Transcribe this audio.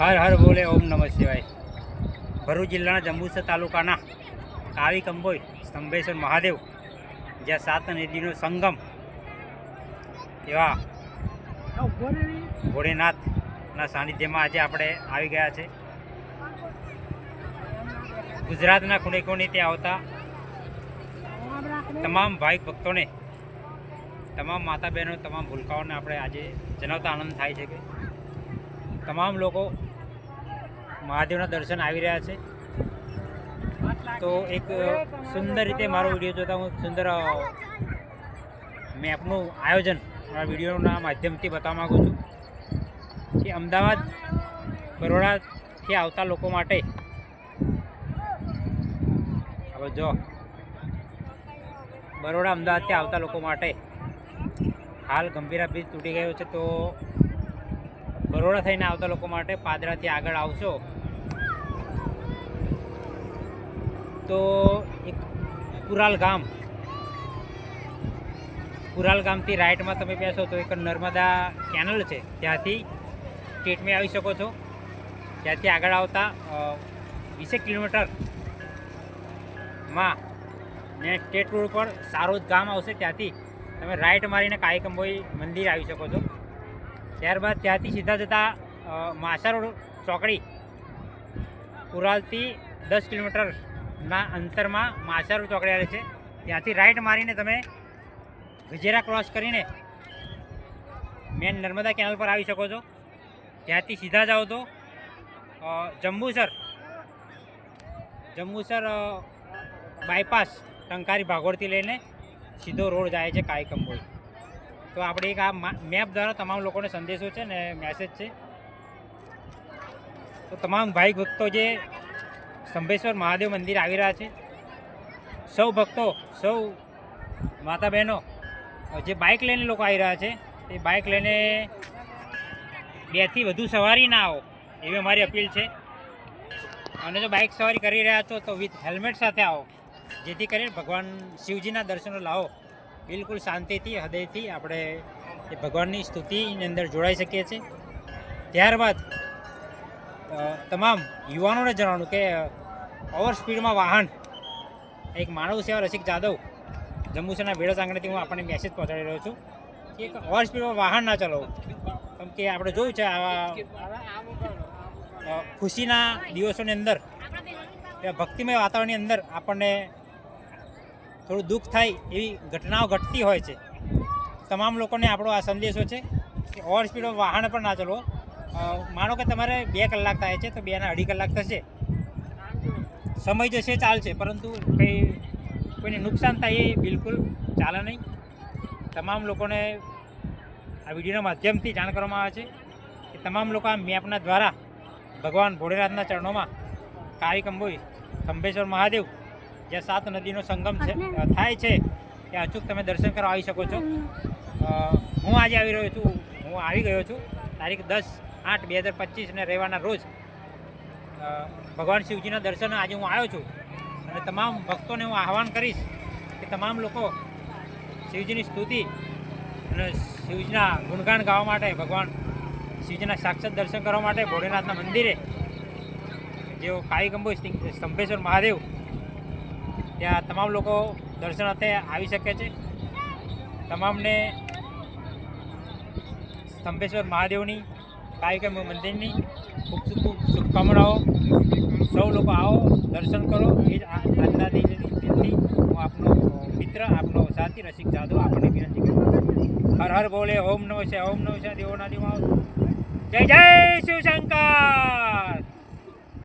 હર હર બોલે, ઓમ નમઃ શિવાય. ભરૂચ જિલ્લાના જંબુસર તાલુકાના કાવી કંબોઈ સ્તંભેશ્વર મહાદેવ, જ્યાં સાત નદીનો સંગમ એવા ભોળેનાથના સાનિધ્યમાં આજે આપણે આવી ગયા છે. ગુજરાતના ખૂણે ખૂણે ત્યાં આવતા તમામ ભાઈ ભક્તોને, તમામ માતા બહેનો તમામ ભૂલકાઓને આપણે આજે જણાવતા આનંદ થાય છે કે તમામ લોકો મહાદેવના દર્શન આવી રહ્યા છે. તો એક સુંદર રીતે મારો વીડિયો જોતા હું સુંદર મેપનું આયોજન મારા વિડીયોના માધ્યમથી બતાવવા માગું છું કે અમદાવાદ બરોડાથી આવતા લોકો માટે હવે જો, બરોડા અમદાવાદથી આવતા લોકો માટે હાલ ગંભીરા બ્રિજ તૂટી ગયો છે તો બરોડા થઈને આવતા લોકો માટે પાદરાથી આગળ આવશો. તો એક કુરાલ ગામ. પુરાલ ગામથી રાઈટમાં તમે બેસો તો એક નર્મદા કેનલ છે. ત્યાંથી સ્ટેટમાં આવી શકો છો. ત્યાંથી આગળ આવતા વીસેક કિલોમીટરમાં ને સ્ટેટ રોડ પર સારોદ ગામ આવશે. ત્યાંથી તમે રાઈટ મારીને કાયકંબોઈ મંદિર આવી શકો છો. ત્યારબાદ ત્યાંથી સીધા જતા માસા રોડ ચોકડી. કુરાલથી દસ કિલોમીટરના અંતરમાં માસા રોડ ચોકડી આવે છે. ત્યાંથી રાઈટ મારીને તમે ગજેરા ક્રોસ કરીને મેન નર્મદા કેનલ પર આવી શકો છો. ત્યાંથી સીધા જાઓ તો જંબુસર જંબુસર બાયપાસ ટંકારી ભાગોળથી લઈને સીધો રોડ જાય છે કાયકંબોઈ તો આપણે એક આ મેપ દ્વારા તમામ લોકોને સંદેશો છે ને મેસેજ છે. તો તમામ ભાઈ ભક્તો જે સંભેશ્વર મહાદેવ મંદિર આવી રહ્યા છે, સૌ ભક્તો, સૌ માતા બહેનો, જે બાઇક લઈને લોકો આવી રહ્યા છે, એ બાઇક લઈને બેથી વધુ સવારી ના આવો, એવી અમારી અપીલ છે. અને જો બાઇક સવારી કરી રહ્યા છો તો વિથ હેલ્મેટ સાથે આવો, જેથી કરીને ભગવાન શિવજીના દર્શનો લાવો. બિલકુલ શાંતિથી, હૃદયથી આપણે એ ભગવાનની સ્તુતિની અંદર જોડાઈ શકીએ છીએ. ત્યારબાદ તમામ યુવાનોને જણાવવાનું કે ઓવર સ્પીડમાં વાહન, એક માનવ સેવા રસિક જાદવ જંબુસરના વેળસ આંગણેથી હું આપણને મેસેજ પહોંચાડી રહ્યો છું કે ઓવર સ્પીડમાં વાહન ના ચલાવો. કેમ કે આપણે જોયું છે આવા ખુશીના દિવસોની અંદર ભક્તિમય વાતાવરણની અંદર આપણને થોડું દુઃખ થાય એવી ઘટનાઓ ઘટતી હોય છે. તમામ લોકોને આપણો આ સંદેશો છે કે ઓવર સ્પીડમાં વાહન પણ ના ચલો. માનો કે તમારે બે કલાક થાય છે તો બેના અઢી કલાક થશે. સમય જશે, ચાલશે, પરંતુ કંઈ કોઈને નુકસાન થાય એ બિલકુલ ચાલે નહીં. તમામ લોકોને આ વિડીયોના માધ્યમથી જાણ કરવામાં આવે છે કે તમામ લોકો આ મેપના દ્વારા ભગવાન ભોળેનાથના ચરણોમાં કાળી કંબોઈ ખંભેશ્વર મહાદેવ જ્યાં સાત નદીનો સંગમ છે થાય છે ત્યાં અચૂક તમે દર્શન કરવા આવી શકો છો. હું આજે આવી રહ્યો છું હું આવી ગયો છું તારીખ દસ આઠ બે હજાર પચીસને રહેવાના રોજ ભગવાન શિવજીના દર્શન આજે હું આવ્યો છું. અને તમામ ભક્તોને હું આહવાન કરીશ કે તમામ લોકો શિવજીની સ્તુતિ અને શિવજીના ગુણગાન ગાવા માટે ભગવાન શિવજીના સાક્ષાત દર્શન કરવા માટે ભોળેનાથના મંદિરે જેઓ કાળી સ્તિ- સ્તંભેશ્વર મહાદેવ ત્યાં તમામ લોકો દર્શનાર્થે આવી શકે છે. તમામને સ્તંભેશ્વર મહાદેવની કાયકમ મંદિરની ખૂબ ખૂબ શુભકામનાઓ. સૌ લોકો આવો, દર્શન કરો. એ જ આજના દિન- દિનથી હું આપનો મિત્ર, આપનો સાથી, રસિક જાદવ આપણને વિનંતી કરું હર હર બોલે, ઓમ નમઃ છે ઓમ નમઃ છે દેવો ના દેવો જય જય શિવશંકર!